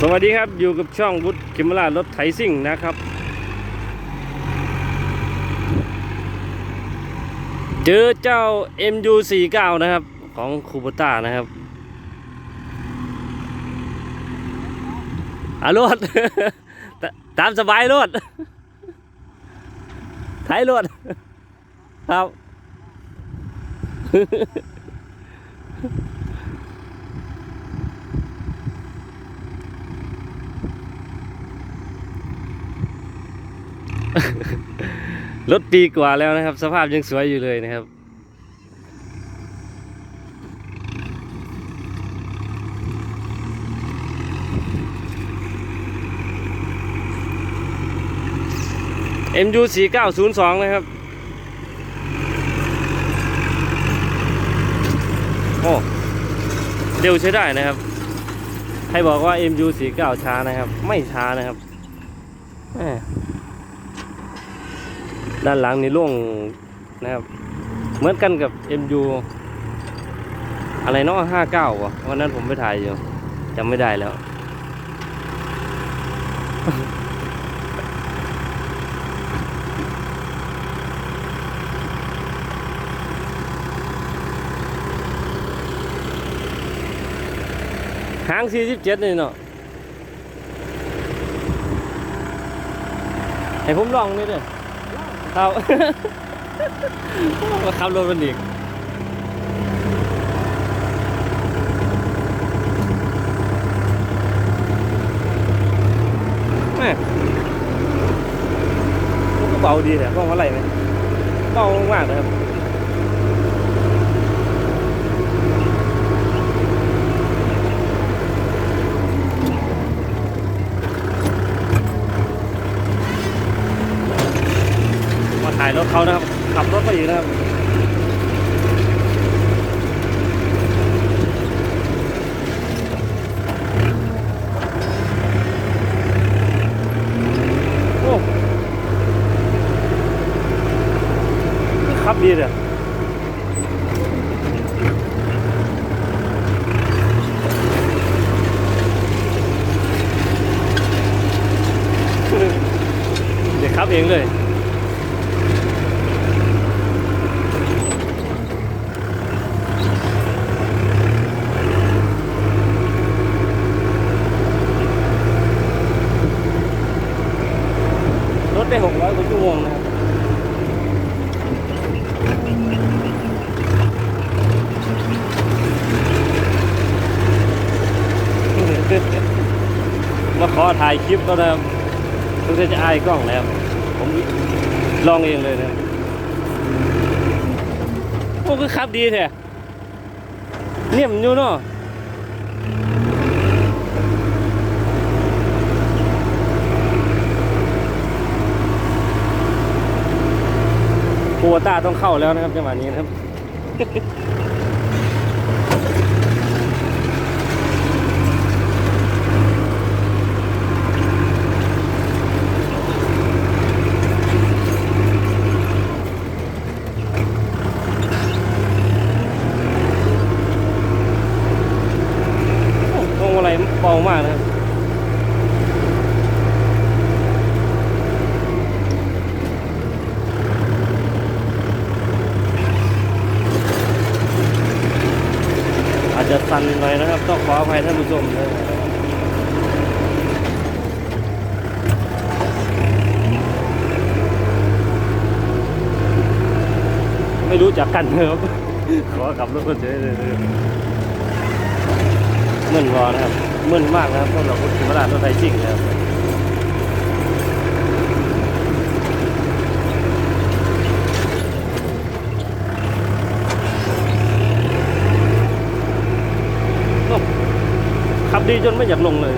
สวัสดีครับอยู่กับช่องวุฒิคิมรารถไถซิ่งนะครับ เจอเจ้า MU49 นะครับ ของคูปต้านะครับอารถตตามสบายรถไถรถครับ รถปีกว่าแล้วนะครับ สภาพยังสวยอยู่เลยนะครับ MU 4 9 0 2นย์สองนะครับ โอ้เร็วใช้ได้นะครับใครบอกว่า MU 4 9 ช้านะครับ ไม่ช้านะครับแม ด้านหลังนี่โล่งนะครับ เหมือนกันกับ MU อะไรเนาะ59วะวันนั้นผมไปถ่ายอยู่จำไม่ได้แล้ว หาง47นี่เนาะให้ผมลองนี่เด้อ ครับมาขับรถมันอีกแม่ก็เบาดีแต่พวกอะไรไหมเบามากๆนะครับ มาถ่ายรถ เขานะครับ ขับรถไปอีกนะครับโอ้ขับดีเลย เดี๋ยวขับเองเลย รถได้หกร้อยกว่าชั่วโมงนะครับ มาขอ ถ่ายคลิปก็นะครับเพิ่งจะอายกล้องแล้วผมลองเองเลยนะโอ้คือขับดีแท้เนี่ยมนอยู่เนาะโควต้าต้องเข้าแล้วนะครับจังหวะนี้นะครับ โอ้พวงมาลัยเบามากนะครับ อาจจะสั่นหน่อยนะครับ ต้ องขออภัยท่านผู้ชมด้วยไม่รู้จักกันนะครับ ขอกลับรถเฉยเลยมึนพอนะครับมึนมากนะครับสำหรับรถธรรมดารถไฟซิ่งนะครับโอ้ขับ ดีจนไม่อยากลงเลย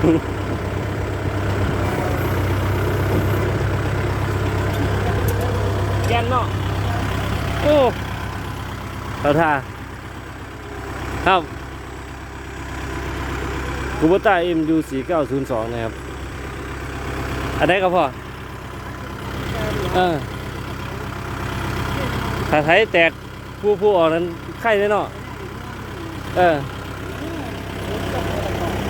แกนเนาะโอ้เราท่าครับกูบต้าเอ็มยูสี่เก้าศูนย์สองนะครับ อันไหนครับพ่อเออถ้าไทยแตกผู้ผู้ออกนั้นไข่ได้เนาะเออ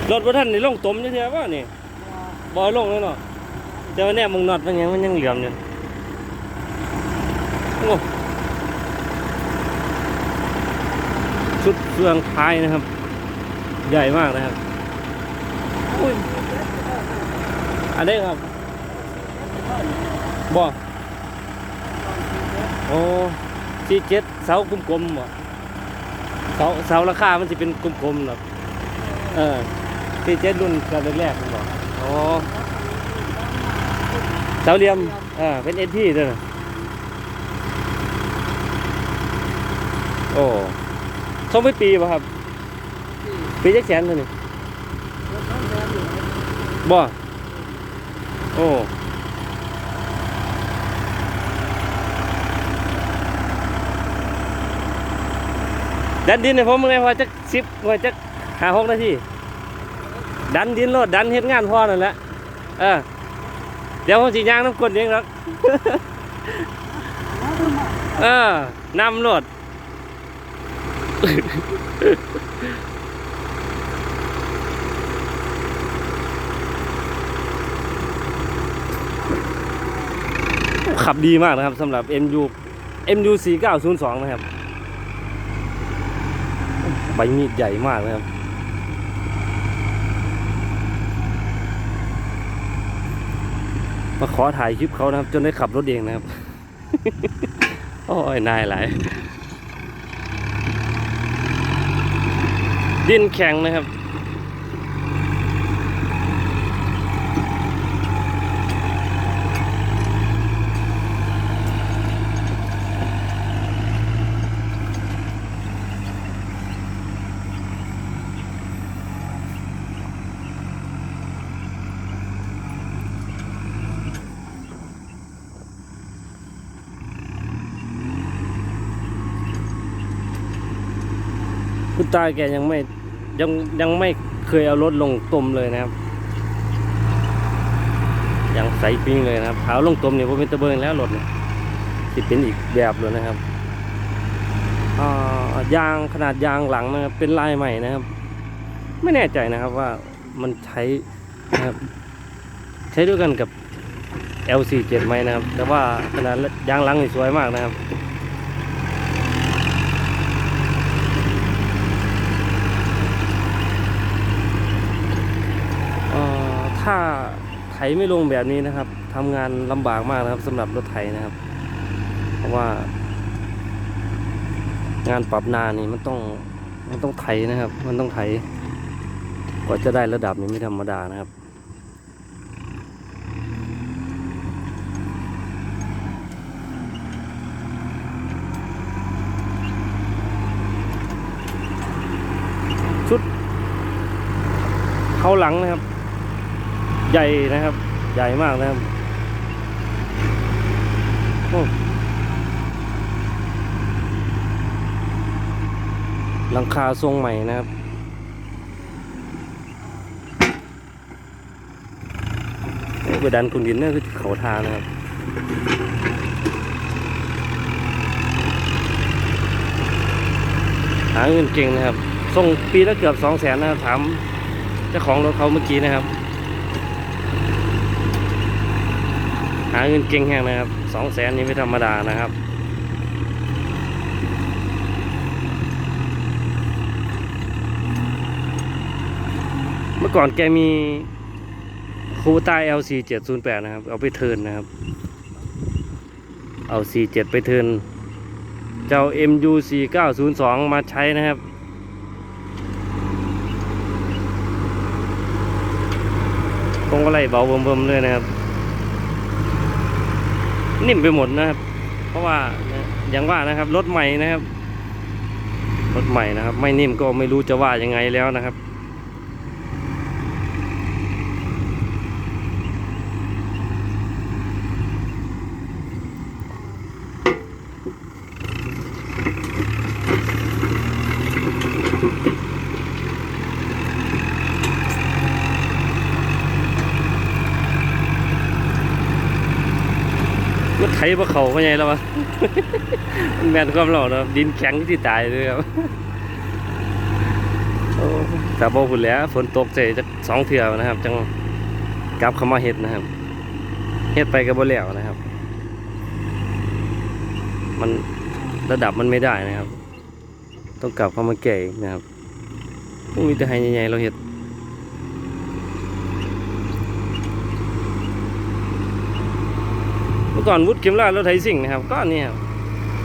รถบนท่านนี่ลงตมเฉยๆว่านี่บอยลงแล้วเนาะแต่ว่าเนี่ยมึงน็อตมันยังมันยังเหลี่ยมอยู่โอ้ชุดเครื่องท้ายนะครับ ใหญ่มากนะครับอุ้ยอันนี้ครับบ่โอ้สี่เจ็ดเสากลมๆบ่เสาเสาราคามันจะเป็นกลมๆหรอกเออ สี่เจ็ดรุ่นกันแรกๆมันบ่อ๋อเสาเหลี่ยมอ่าเป็นเอ็นที่ด้วยนะโอ้ส่งไปปีป่ะครับ ปีจักแสนเท่านี้บ่โอ้ดันดินให้ผมมึงไงพอจักสิบพอจักหาหกนาที ดันดินโลดดันเฮ็ดงานพอนั่นแหละเออเดี๋ยวผมสิย่างน้ำกลนเองหรอกเออนำโลดขับดีมากนะครับสำหรับ MU MU 4902 นะครับ ใบมีดใหญ่มากนะครับ มาขอถ่ายคลิปเขานะครับ จนได้ขับรถเองนะครับ โอ้ยนายหลายดินแข็งนะครับ คุณตาแกยังไม่ยังยังไม่เคยเอารถลงตมเลยนะครับ ยังใสปิ้งเลยนะครับเท้าลงตมเนี่ยผมเป็นตะเบิงแล้วรถเนี่ยสิเป็นอีกแบบเลยนะครับยางขนาดยางหลังนะครับเป็นลายใหม่นะครับ ไม่แน่ใจนะครับว่ามันใช้นะครับใช้ด้วยกันกับ L47 ไหมนะครับ แต่ว่าขนาดยางหลังนี่สวยมากนะครับ เอ่อถ้าไถไม่ลงแบบนี้นะครับทำงานลำบากมากนะครับสำหรับรถไถนะครับ เพราะว่า งานปรับนานี่มันต้องมันต้องไถนะครับ มันต้องไถกว่าจะได้ระดับนี้ไม่ธรรมดานะครับชุดเข้าหลังนะครับ ใหญ่นะครับ ใหญ่มากนะครับหลังคาทรงใหม่นะครับโอ้ไปดันคุณดินนี่คือเขาทานะครับหาเงินเก่งนะครับ ส่งปีละเกือบสองแสนนะครับ ถามเจ้าของรถเขาเมื่อกี้นะครับาเงินเก่งแห้งนะครับสองแสนนี้ไม่ธรรมดานะครับ เมื่อก่อนแกมีคูต้า LC 708 นะครับ เอาไปเทินนะครับ เอา C7 ไปเทิน เจ้า MU 4902 มาใช้นะครับคงก็ไล่เบาเบิ่มๆเลยนะครับ นิ่มไปหมดนะครับ เพราะว่าอย่างว่านะครับรถใหม่นะครับรถใหม่นะครับ ไม่นิ่มก็ไม่รู้จะว่ายังไงแล้วนะครับ มันไถบ่เขาเขาไงแล้ววะมันแม่นความหล่อนะดินแข็งที่ตายเลยครับแต่บ่พุ่นแล้วฝนตกใจจะสองเทื่อนะครับ จังกลับเข้ามาเฮ็ดนะครับเฮ็ดไปก็บ่แล้วนะครับ มันระดับมันไม่ได้นะครับ ต้องกลับเข้ามาแก่นะครับพวกมีแต่ให้ใหญ่ๆเราเฮ็ด เมื่อก่อนวุฒิเข็มรารถไถสิ่งนะครับก็เนี่ยครับ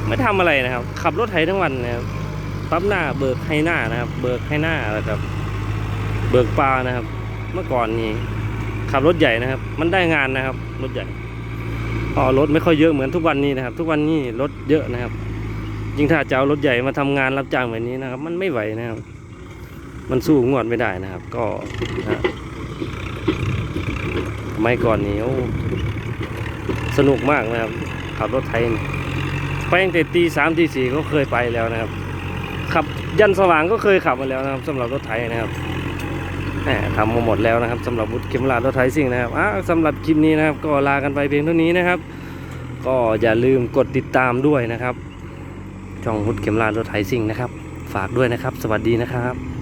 ไม่ทำอะไรนะครับ ขับรถไถทั้งวันนะครับปั๊บหน้าเบิกให้หน้านะครับ เบิกให้หน้าแล้วครับ เบิกปลานะครับ เมื่อก่อนนี้ขับรถใหญ่นะครับ มันได้งานนะครับรถใหญ่อ๋อรถไม่ค่อยเยอะเหมือนทุกวันนี้นะครับ ทุกวันนี้รถเยอะนะครับยิ่งถ้าจะเอารถใหญ่มาทำงานรับจ้างแบบนี้นะครับ มันไม่ไหวนะครับ มันสู้งวดไม่ได้นะครับ ก็นะสมัยก่อนนี้โอ้ สนุกมากนะครับ ขับรถไทย ไปตั้งแต่ตีสามตีสี่ก็เคยไปแล้วนะครับ ขับยันสว่างก็เคยขับมาแล้วนะครับสำหรับรถไทยนะครับแหมทำมาหมดแล้วนะครับสำหรับบุตรเข็มลาดรถไทยสิ่งนะครับอะสำหรับคลิปนี้นะครับ ก็ลากันไปเพียงเท่านี้นะครับ ก็อย่าลืมกดติดตามด้วยนะครับช่องบุตรเข็มลาดรถไทยสิ่งนะครับ ฝากด้วยนะครับ สวัสดีนะครับ